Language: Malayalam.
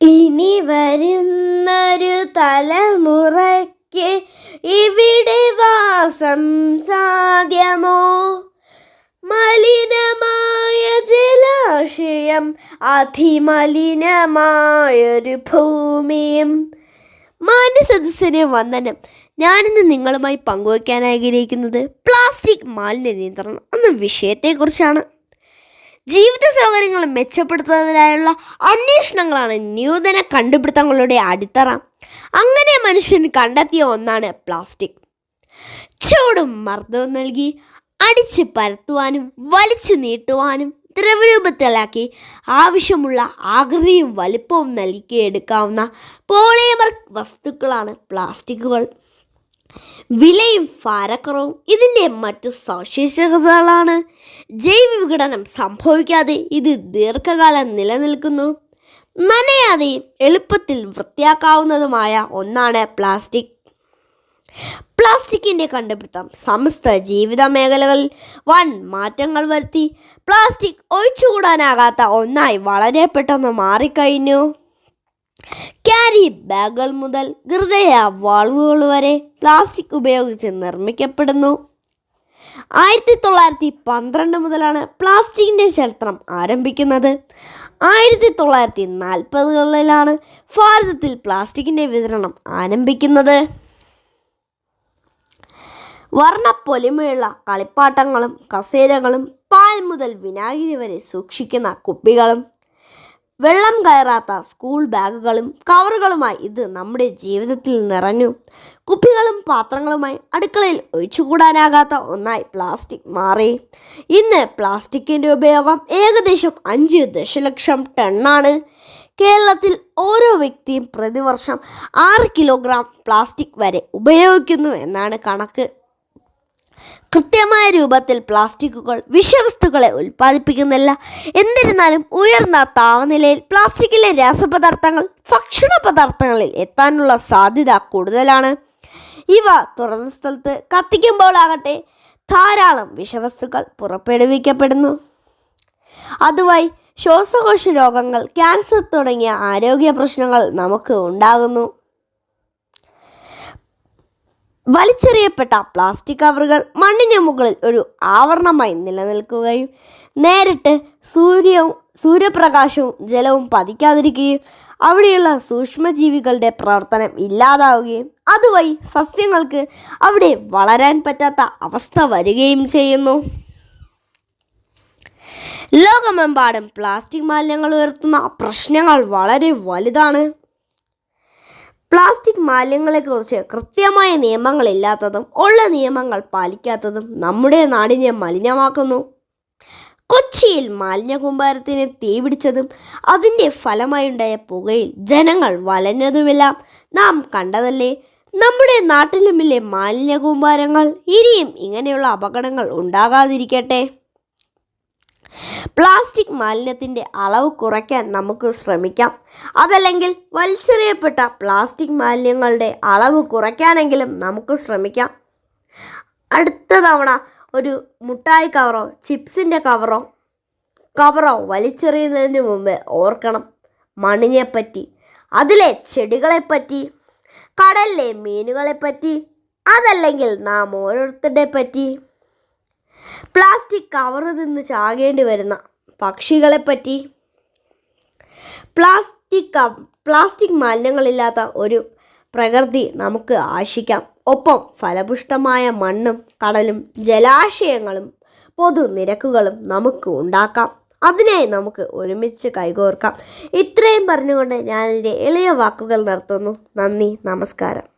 ഇനി വരുന്നൊരു തലമുറയ്ക്ക് ഇവിടെ വാസം സാധ്യമോ? മലിനമായ ജലാശയം അതിമലിനമായൊരു ഭൂമിയും. മാന്യ സദസ്സിന് വന്ദനം. ഞാനിന്ന് നിങ്ങളുമായി പങ്കുവയ്ക്കാൻ ആഗ്രഹിക്കുന്നത് പ്ലാസ്റ്റിക് മാലിന്യ നിയന്ത്രണം എന്ന വിഷയത്തെക്കുറിച്ചാണ്. ജീവിത സൗകര്യങ്ങൾ മെച്ചപ്പെടുത്തുന്നതിനായുള്ള അന്വേഷണങ്ങളാണ് നൂതന കണ്ടുപിടുത്തങ്ങളുടെ അടിത്തറ. അങ്ങനെ മനുഷ്യൻ കണ്ടെത്തിയ ഒന്നാണ് പ്ലാസ്റ്റിക്. ചൂടും മർദ്ദവും നൽകി അടിച്ച് പരത്തുവാനും വലിച്ചു നീട്ടുവാനും ദ്രവരൂപത്തിലാക്കി ആവശ്യമുള്ള ആകൃതിയും വലിപ്പവും നൽകിയെടുക്കാവുന്ന പോളിയമർ വസ്തുക്കളാണ് പ്ലാസ്റ്റിക്കുകൾ. വിലയും ഭാരക്കുറവും ഇതിന്റെ മറ്റു സവിശേഷതകളാണ്. ജൈവ വിഘടനം സംഭവിക്കാതെ ഇത് ദീർഘകാലം നിലനിൽക്കുന്നു. നനയാതെയും എളുപ്പത്തിൽ വൃത്തിയാക്കാവുന്നതുമായ ഒന്നാണ് പ്ലാസ്റ്റിക്. പ്ലാസ്റ്റിക്കിന്റെ കണ്ടുപിടുത്തം സമസ്ത ജീവിത മേഖലകളിൽ വൻ മാറ്റങ്ങൾ വരുത്തി. പ്ലാസ്റ്റിക് ഒഴിച്ചുകൂടാനാകാത്ത ഒന്നായി വളരെ പെട്ടെന്ന് മാറിക്കഴിഞ്ഞു. ക്യാരി ബാഗുകൾ മുതൽ ഹൃദയ വാൾവുകൾ വരെ പ്ലാസ്റ്റിക് ഉപയോഗിച്ച് നിർമ്മിക്കപ്പെടുന്നു. ആയിരത്തി തൊള്ളായിരത്തി പന്ത്രണ്ട് മുതലാണ് പ്ലാസ്റ്റിക്കിന്റെ ചരിത്രം ആരംഭിക്കുന്നത്. ആയിരത്തി തൊള്ളായിരത്തി നാൽപ്പതുകളിലാണ് ഭാരതത്തിൽ പ്ലാസ്റ്റിക്കിന്റെ വിതരണം ആരംഭിക്കുന്നത്. വർണപ്പൊലിമയുള്ള കളിപ്പാട്ടങ്ങളും കസേരകളും പാൽ മുതൽ വിനാഗിരി വരെ സൂക്ഷിക്കുന്ന കുപ്പികളും വെള്ളം കയറാത്ത സ്കൂൾ ബാഗുകളും കവറുകളുമായി ഇത് നമ്മുടെ ജീവിതത്തിൽ നിറഞ്ഞു. കുപ്പികളും പാത്രങ്ങളുമായി അടുക്കളയിൽ ഒഴിച്ചുകൂടാനാകാത്ത ഒന്നായി പ്ലാസ്റ്റിക് മാറി. ഇന്ന് പ്ലാസ്റ്റിക്കിന്റെ ഉപയോഗം ഏകദേശം അഞ്ച് ദശലക്ഷം ടണ്ണാണ്. കേരളത്തിൽ ഓരോ വ്യക്തിയും പ്രതിവർഷം ആറ് കിലോഗ്രാം പ്ലാസ്റ്റിക് വരെ ഉപയോഗിക്കുന്നു എന്നാണ് കണക്ക്. കൃത്യമായ രൂപത്തിൽ പ്ലാസ്റ്റിക്കുകൾ വിഷവസ്തുക്കളെ ഉൽപ്പാദിപ്പിക്കുന്നില്ല. എന്നിരുന്നാലും ഉയർന്ന താപനിലയിൽ പ്ലാസ്റ്റിക്കിലെ രാസപദാർത്ഥങ്ങൾ ഭക്ഷണ പദാർത്ഥങ്ങളിൽ എത്താനുള്ള സാധ്യത കൂടുതലാണ്. ഇവ തുറന്ന സ്ഥലത്ത് കത്തിക്കുമ്പോൾ ആകട്ടെ ധാരാളം വിഷവസ്തുക്കൾ പുറപ്പെടുവിക്കപ്പെടുന്നു. അതുവഴി ശ്വാസകോശ രോഗങ്ങൾ ക്യാൻസർ തുടങ്ങിയ ആരോഗ്യ പ്രശ്നങ്ങൾ നമുക്ക് ഉണ്ടാകുന്നു. വലിച്ചെറിയപ്പെട്ട പ്ലാസ്റ്റിക് കവറുകൾ മണ്ണിന് മുകളിൽ ഒരു ആവരണമായി നിലനിൽക്കുകയും നേരിട്ട് സൂര്യവും സൂര്യപ്രകാശവും ജലവും പതിക്കാതിരിക്കുകയും അവിടെയുള്ള സൂക്ഷ്മജീവികളുടെ പ്രവർത്തനം ഇല്ലാതാവുകയും അതുവഴി സസ്യങ്ങൾക്ക് അവിടെ വളരാൻ പറ്റാത്ത അവസ്ഥ വരികയും ചെയ്യുന്നു. ലോകമെമ്പാടും പ്ലാസ്റ്റിക് മാലിന്യങ്ങൾ ഉയർത്തുന്ന പ്രശ്നങ്ങൾ വളരെ വലുതാണ്. പ്ലാസ്റ്റിക് മാലിന്യങ്ങളെക്കുറിച്ച് കൃത്യമായ നിയമങ്ങളില്ലാത്തതും ഉള്ള നിയമങ്ങൾ പാലിക്കാത്തതും നമ്മുടെ നാടിനെ മലിനമാക്കുന്നു. കൊച്ചിയിൽ മാലിന്യ കൂമ്പാരത്തിന് തീപിടിച്ചതും അതിന്റെ ഫലമായുണ്ടായ പുകയിൽ ജനങ്ങൾ വലഞ്ഞതുമെല്ലാം നാം കണ്ടതല്ലേ? നമ്മുടെ നാട്ടിലുമില്ലേ മാലിന്യ കൂമ്പാരങ്ങൾ ഇനിയും ഇങ്ങനെയുള്ള അപകടങ്ങൾ ഉണ്ടാകാതിരിക്കട്ടെ. പ്ലാസ്റ്റിക് മാലിന്യത്തിന്റെ അളവ് കുറയ്ക്കാൻ നമുക്ക് ശ്രമിക്കാം. അതല്ലെങ്കിൽ വലിച്ചെറിയപ്പെട്ട പ്ലാസ്റ്റിക് മാലിന്യങ്ങളുടെ അളവ് കുറയ്ക്കാനെങ്കിലും നമുക്ക് ശ്രമിക്കാം. അടുത്ത തവണ ഒരു മുട്ടായി കവറോ ചിപ്സിന്റെ കവറോ കവറോ വലിച്ചെറിയുന്നതിന് മുമ്പ് ഓർക്കണം. മണ്ണിനെപ്പറ്റി അതിലെ ചെടികളെപ്പറ്റി കടലിലെ മീനുകളെപ്പറ്റി അതല്ലെങ്കിൽ നാം ഓരോരുത്തരുടെ പറ്റി. പ്ലാസ്റ്റിക് കവറിൽ നിന്ന് ചാകേണ്ടി വരുന്ന പക്ഷികളെ പക്ഷികളെപ്പറ്റി. പ്ലാസ്റ്റിക് പ്ലാസ്റ്റിക് മാലിന്യങ്ങളില്ലാത്ത ഒരു പ്രകൃതി നമുക്ക് ആശിക്കാം. ഒപ്പം ഫലപുഷ്ടമായ മണ്ണും കടലും ജലാശയങ്ങളും പൊതുനിരക്കുകളും നമുക്ക് ഉണ്ടാക്കാം. അതിനായി നമുക്ക് ഒരുമിച്ച് കൈകോർക്കാം. ഇത്രയും പറഞ്ഞുകൊണ്ട് ഞാൻ എന്റെ എളിയ വാക്കുകൾ നിർത്തുന്നു. നന്ദി നമസ്കാരം.